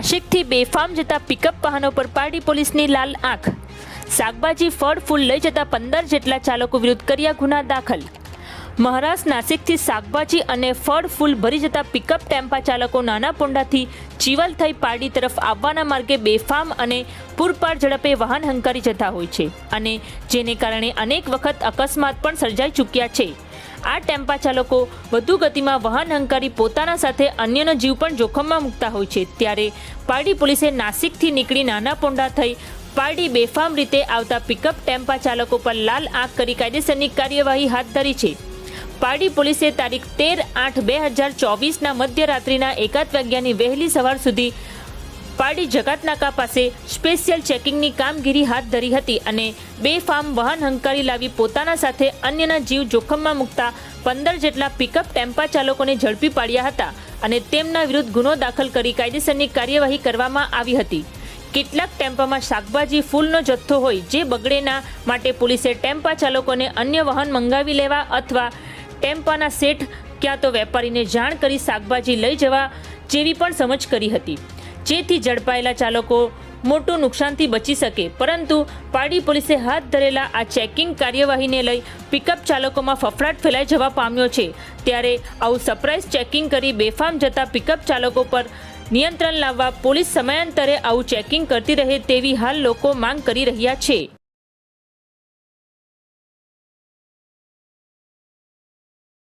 નાશિકથી બેફામ જતા પિકઅપ વાહનો પર પારડી પોલીસની લાલ આંખ. શાકભાજી, ફળ, ફૂલ લઈ જતા પંદર જેટલા ચાલકો વિરુદ્ધ કર્યા ગુના દાખલ. મહારાષ્ટ્ર નાસિકથી શાકભાજી અને ફળ, ફૂલ ભરી જતા પિકઅપ ટેમ્પા ચાલકો નાના પોંડાથી ચીવલ થઈ પારડી તરફ આવવાના માર્ગે બેફામ અને પૂરપાડ ઝડપે વાહન હંકારી જતા હોય છે અને જેને કારણે અનેક વખત અકસ્માત પણ સર્જાઈ ચૂક્યા છે. આ ટેમ્પા ચાલકો વધુ ગતિમાં વાહન હંકારી પોતાના સાથે અન્યનો જીવ પણ જોખમમાં મૂકતા હોય છે. ત્યારે પારડી પોલીસે નાસિકથી નીકળી નાના પોંડા થઈ પારડી બેફામ રીતે આવતા પિકઅપ ટેમ્પા ચાલકો પર લાલ આંખ કરી કાયદેસરની કાર્યવાહી હાથ ધરી છે. પારડી પોલીસે તારીખ તેર આઠ બે હજાર ચોવીસના મધ્યરાત્રિના એકાદ વાગ્યાની વહેલી સવાર સુધી પારડી જગાતનાકા પાસે સ્પેશિયલ ચેકિંગની કામગીરી હાથ ધરી હતી અને બે ફાર્મ વાહન હંકારી લાવી પોતાના સાથે અન્યના જીવ જોખમમાં મૂકતા પંદર જેટલા પિકઅપ ટેમ્પા ચાલકોને ઝડપી પાડ્યા હતા અને તેમના વિરુદ્ધ ગુનો દાખલ કરી કાયદેસરની કાર્યવાહી કરવામાં આવી હતી. કેટલાક ટેમ્પામાં શાકભાજી, ફૂલનો જથ્થો હોય જે બગડેના માટે પોલીસે ટેમ્પા ચાલકોને અન્ય વાહન મંગાવી લેવા અથવા ટેમ્પાના સેઠ ક્યાં તો વેપારીને જાણ કરી શાકભાજી લઈ જવા જેવી પણ સમજ કરી હતી. જેથી ઝડપાયેલા ચાલકો મોટું નુકસાનથી બચી શકે. પરંતુ પારડી પોલીસે હાથ ધરેલા આ ચેકિંગ કાર્યવાહીને લઈ પિકઅપ ચાલકોમાં ફફડાટ ફેલાઈ જવા પામ્યો છે. ત્યારે આવું સરપ્રાઇઝ ચેકિંગ કરી બેફામ જતા પિકઅપ ચાલકો પર નિયંત્રણ લાવવા પોલીસ સમયાંતરે આવું ચેકિંગ કરતી રહે તેવી હાલ લોકો માંગ કરી રહ્યા છે.